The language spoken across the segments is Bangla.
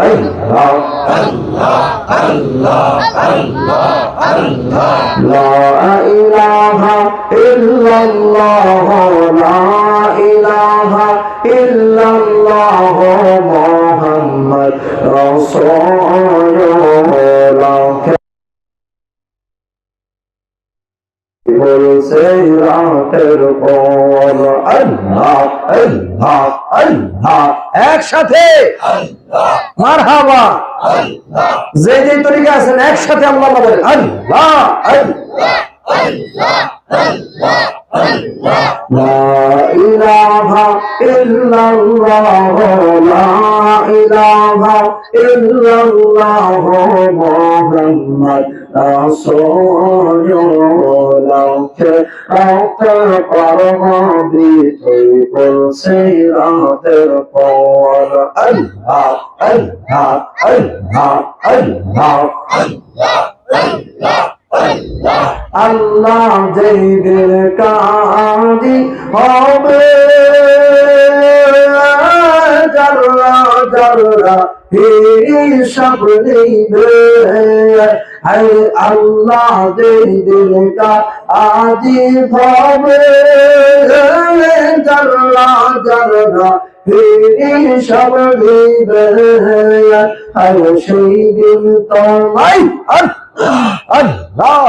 আল্লাহ লা ইলাহা ইল্লাল্লাহ লা ইলাহা ইল্লাল্লাহ মুহাম্মদ রাসূলুল্লাহ বলছে রাতের পর আল্লাহ আল্লাহ আল্লাহ একসাথে। মার যে যে তরিকা আছেন একসাথে আল্লাহ বলেন আল্লাহ আল্লাহ ইলাহা ইল্লাল্লাহ মুহাম্মাদ রাসূলুল্লাহ রাতের পরবি তুই বলছি রাতের পর আল্লাহ আল্লাহ আল্লাহ কাজী হবে। জাল্লাহ জররা জররা হিসাব নিবে হাই আল্লাহ যেদিন কাজী হবে। জররা জররা হিসাব নিবে হাই সেই দিন তোমায় আল্লাহ।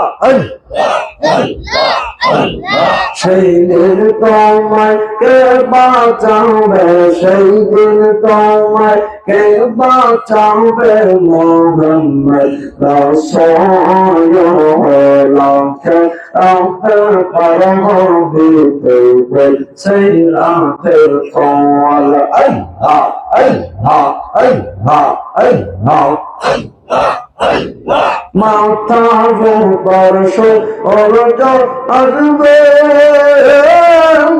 সেই দিন তোমায় কে বাঁচাবে? সেই দিন তোমায় কে বাঁচাবে মোহাম্মদ রসোলাকে রাতের পরমবি তুই সেই রাতের কল আল্লাহ আল্লাহ আল্লাহ আল্লাহ। মাথা বর্ষ অরজ আসবে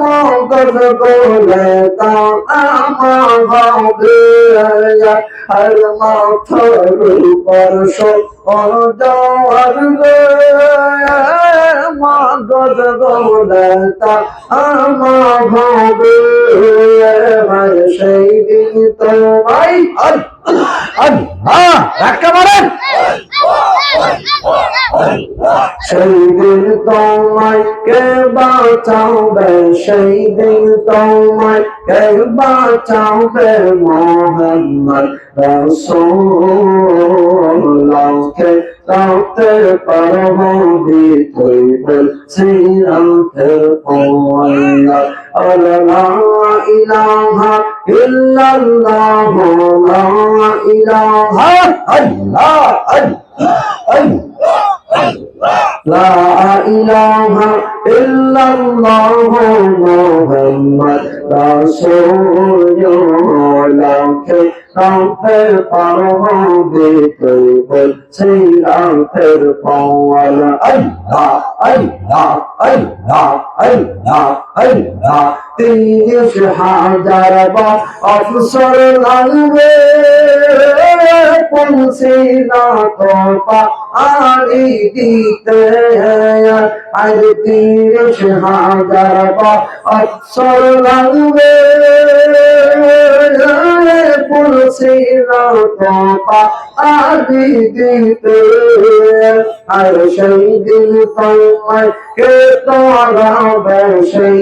মগজ গোলে তা আর মাথার বর্ষ অরজ আসবে মগজ গোলে তা আমার রাখতে পারেন সেই দিন তোমায় কে বাঁচাবে, সেই দিন তোমায় কে বাঁচাবে মোহাম্মদ রসোলাকে রাতে পারবি তুই বলছি আল্লাহ ইলাহা illallah la ilaha illallah لا إله إلا الله محمد رسول الله রাতের পারবে তুই বলছি রাতের পাওয়াল আল্লাহ আল্লাহ আল্লাহ আল্লাহ আল্লাহ তিরিশ হাজার বা অফসর লাগবে। পৌঁছে না তো আরি দিতে আর তিরিশ হাজার বা অফসর লাগবে। পৌঁছে না তো আরি দিতে। আর সেই দিন তোমায় কে তোরাবে সেই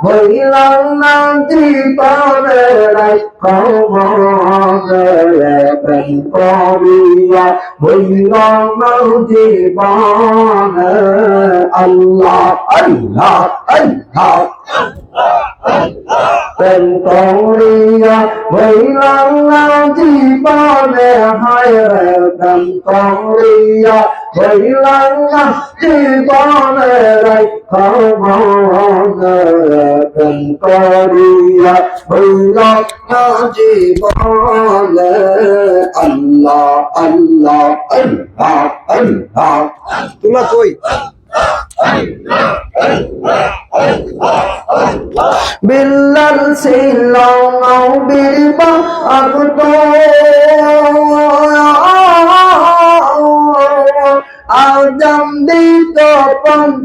হইলাম না প্রেম করিয়া হইলাম না জীবনে আল্লাহ আল্লাহ আল্লাহ প্রেম করিয়া বইলাম না জীবনে হায় প্রেম বইলাম না জীবনে রে প্রেম করিয়া বইলাম না জীবনে আল্লাহ আল্লাহ আল্লাহ আল্লাহ। তোমরা কই? বিল্লাল নবীর বাগত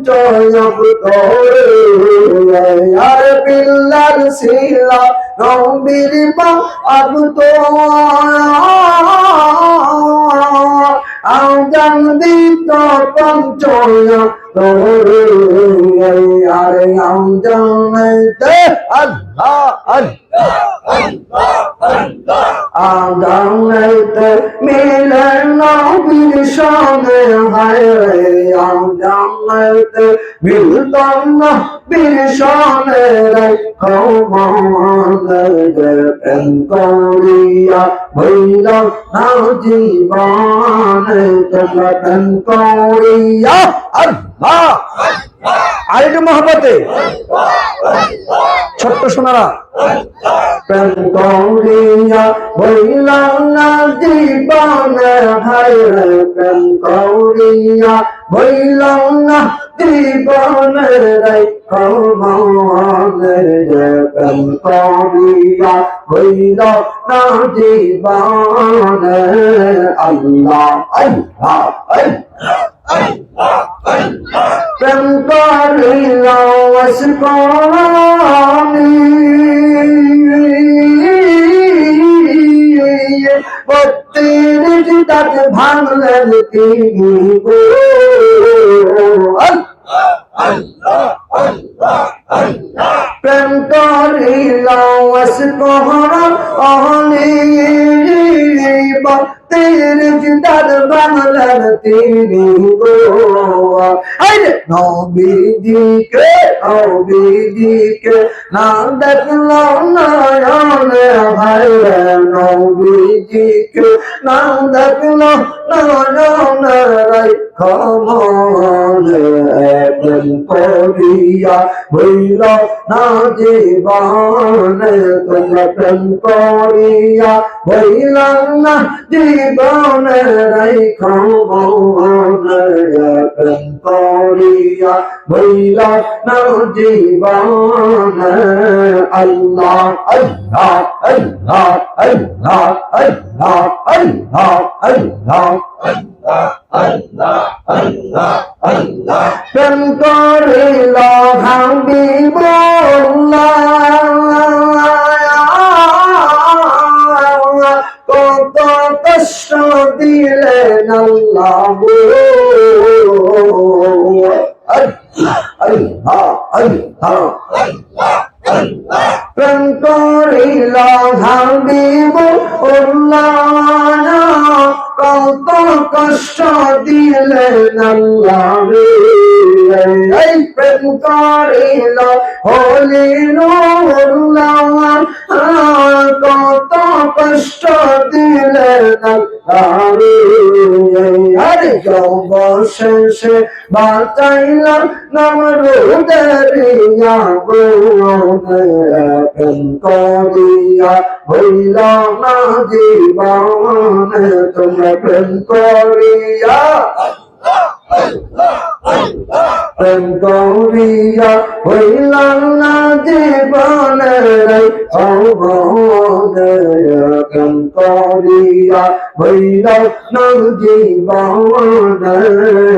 পঞ্চয়ত আর বিল্লাল ছিল নবীর বাগত আজম দিত পঞ্চয়ত আরে আজম আল্লাহ আল্লাহ। আগামতে মিলে নবীর সঙ্গে হায় আগামতে মিলতাম না রে কমানে করিয়া হইল না জীবনে প্রেম করিয়া আল্লাহ আরেকটু মহব্বতে ছোট্ট সোনারা। করিয়া বইলাম না জীবনে হায় প্রেম করিয়া বইলাম না জীবনে রে প্রেম করিয়া বইল না জীবনে আল্লাহ আল্লাহ আল্লাহ। প্রেম করিলাম দাঁত ভাঙলেন তিনি প্রেম করিলাম আসকানি বত্রিশ দাঁত ভাঙলেন তিনি গো আরে নবীজিকে নবীজিকে না দেখল নয়নে ভাই রে নবীজিকে না দেখল নয়নে রাই খমনে প্রেম করিয়া হইল না জীবনে তোমরা প্রেম করিয়া হইল না জীবনে খমনে প্রেম করিয়া হইল না জীবনে আল্লাহ আল্লাহ আল্লাহ আল্লাহ আল্লাহ আল্লাহ আল্লাহ প্রেম করিল ভাবি কত কষ্ট দিলেন আল্লাহ আল্লাহ আল্লাহ। প্রেম করিল ভাবিব কত কষ্ট দিলেন এই প্রেম করিল হলিল কত কষ্ট দিলেন আরে অবশেষে বাঁচাইলাম নমরুদরিয়া প্রেম করিয়া হইল না জীবন, তোমরা প্রেম করিয়া প্রেম করিয়া হইল না জীবন প্রেম করিয়া হইল না জীবন।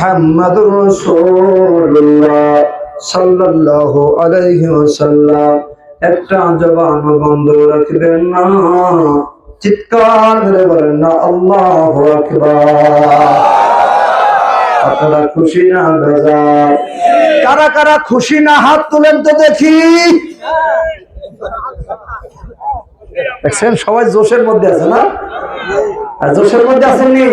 মুহাম্মাদুর রাসূলুল্লাহ সাল্লাল্লাহু আলাইহি ওয়াসাল্লাম। একটা জবান বন্ধ রাখবেন না। চিৎকার ধরে বলেন, না, আল্লাহু আকবার। আপনারা খুশি না, বেজার? কারা কারা খুশি না, হাত তোলেন তো দেখি। সবাই জোশের মধ্যে আছে না? আর জোশের মধ্যে আছেননি